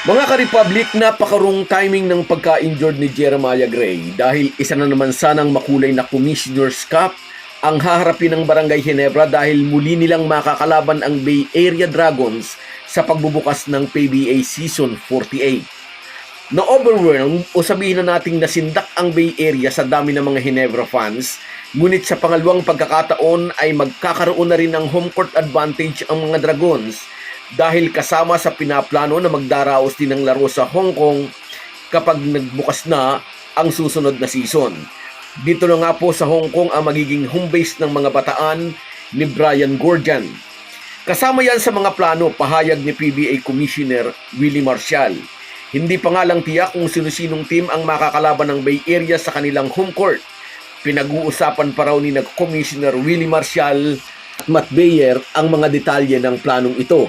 Mga ka-Republic, napakarong timing ng pagka-injured ni Jeremiah Gray dahil isa na naman sanang makulay na Commissioner's Cup ang haharapin ng Barangay Ginebra dahil muli nilang makakalaban ang Bay Area Dragons sa pagbubukas ng PBA Season 48. Na-overwhelm o sabihin na nating nasindak ang Bay Area sa dami ng mga Ginebra fans, ngunit sa pangalawang pagkakataon ay magkakaroon na rin ng home court advantage ang mga Dragons dahil kasama sa pinaplano na magdaraos din ng laro sa Hong Kong kapag nagbukas na ang susunod na season. Dito na nga po sa Hong Kong ang magiging home base ng mga bataan ni Brian Gordian. Kasama yan sa mga plano pahayag ni PBA Commissioner Willie Marcial. Hindi pa nga lang tiyak kung sino-sinong team ang makakalaban ng Bay Area sa kanilang home court. Pinag-uusapan pa raw ni Commissioner Willie Marcial at Matt Bayer ang mga detalye ng planong ito.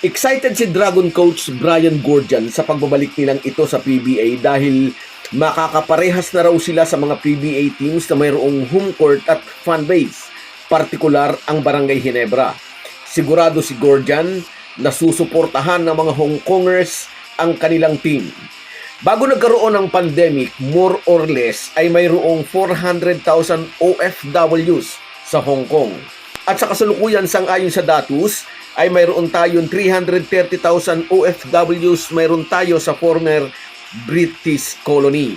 Excited si Dragon Coach Brian Gordian sa pagbabalik nilang ito sa PBA dahil makakaparehas na raw sila sa mga PBA teams na mayroong home court at fan base, partikular ang Barangay Ginebra. Sigurado si Gordian na susuportahan ng mga Hong Kongers ang kanilang team. Bago nagkaroon ng pandemic, more or less ay mayroong 400,000 OFWs sa Hong Kong. At sa kasalukuyan sang-ayon sa datos, ay mayroon tayong 330,000 OFWs mayroon tayo sa former British colony.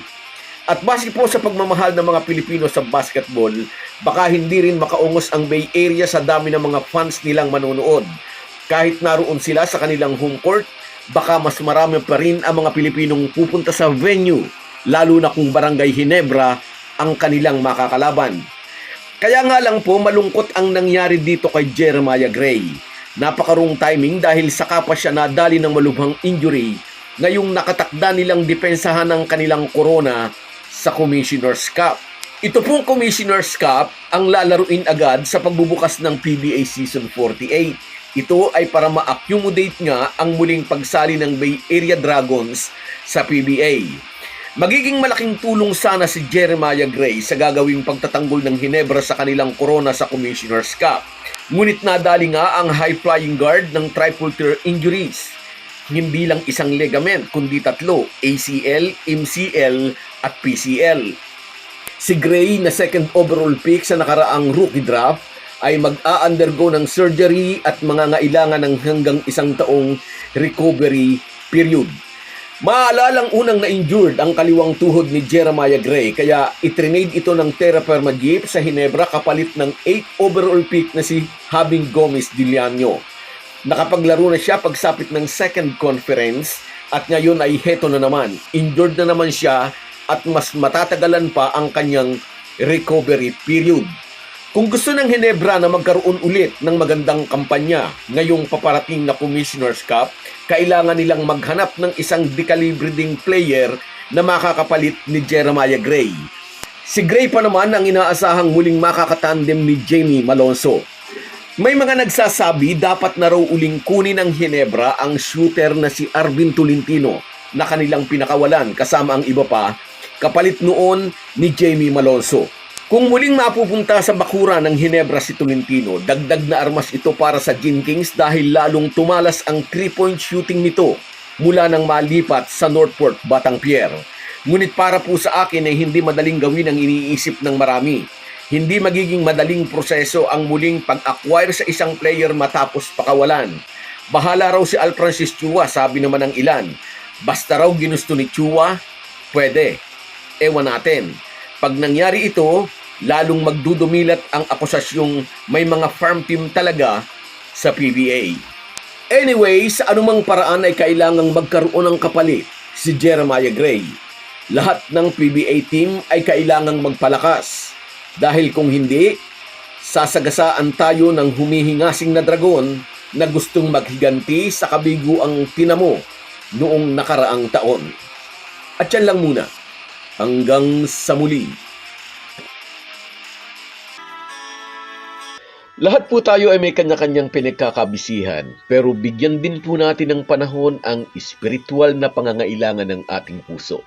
At base po sa pagmamahal ng mga Pilipino sa basketball, baka hindi rin makaungos ang Bay Area sa dami ng mga fans nilang manonood. Kahit naroon sila sa kanilang home court, baka mas marami pa rin ang mga Pilipinong pupunta sa venue, lalo na kung Barangay Ginebra ang kanilang makakalaban. Kaya nga lang po malungkot ang nangyari dito kay Jeremiah Gray. Napakarong timing dahil saka pa siya nadali ng malubhang injury ngayong nakatakda nilang depensahan ng kanilang corona sa Commissioner's Cup. Ito pong Commissioner's Cup ang lalaruin agad sa pagbubukas ng PBA Season 48. Ito ay para ma-accumulate nga ang muling pagsali ng Bay Area Dragons sa PBA. Magiging malaking tulong sana si Jeremiah Gray sa gagawing pagtatanggol ng Ginebra sa kanilang corona sa Commissioner's Cup. Ngunit nadali nga ang high-flying guard ng triple injuries. Hindi lang isang ligament kundi tatlo, ACL, MCL at PCL. Si Gray na second overall pick sa nakaraang rookie draft ay mag-a-undergo ng surgery at mga ngailangan ng hanggang isang taong recovery period. Maalalang unang na-injured ang kaliwang tuhod ni Jeremiah Gray kaya itrinade ito ng Terra Firma Jeep sa Hinebra kapalit ng 8 overall pick na si Habing Gomez Diliano. Nakapaglaro na siya pagsapit ng second conference at ngayon ay heto na naman. Injured na naman siya at mas matatagalan pa ang kanyang recovery period. Kung gusto ng Hinebra na magkaroon ulit ng magandang kampanya ngayong paparating na Commissioner's Cup, kailangan nilang maghanap ng isang decalibre ding player na makakapalit ni Jeremiah Gray. Si Gray pa naman ang inaasahang muling makakatandem ni Jamie Malonzo. May mga nagsasabi dapat na raw uling kunin ng Hinebra ang shooter na si Arvin Tolentino na kanilang pinakawalan kasama ang iba pa kapalit noon ni Jamie Malonzo. Kung muling mapupunta sa bakura ng Hinebra si Tolentino, dagdag na armas ito para sa Gin Kings dahil lalong tumalas ang 3-point shooting nito mula nang malipat sa Northport, Batangpier. Ngunit para po sa akin ay hindi madaling gawin ang iniisip ng marami. Hindi magiging madaling proseso ang muling pag-acquire sa isang player matapos pakawalan. Bahala raw si Al Francis Chua, sabi naman ng ilan. Basta raw ginusto ni Chua, pwede. Ewan natin. Pag nangyari ito, lalong magdudumilat ang akusasyong may mga farm team talaga sa PBA. Anyway, sa anumang paraan ay kailangang magkaroon ng kapalit si Jeremiah Gray. Lahat ng PBA team ay kailangang magpalakas. Dahil kung hindi, sasagasaan tayo ng humihingasing na dragon na gustong maghiganti sa kabigo ang tinamo noong nakaraang taon. At yan lang muna. Hanggang sa muli. Lahat po tayo ay may kanya-kanyang pinagkakabisihan, pero bigyan din po natin ng panahon ang espiritual na pangangailangan ng ating puso.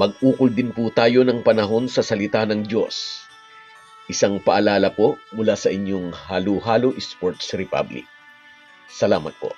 Mag-ukol din po tayo ng panahon sa salita ng Diyos. Isang paalala po mula sa inyong Halo-Halo Sports Republic. Salamat po.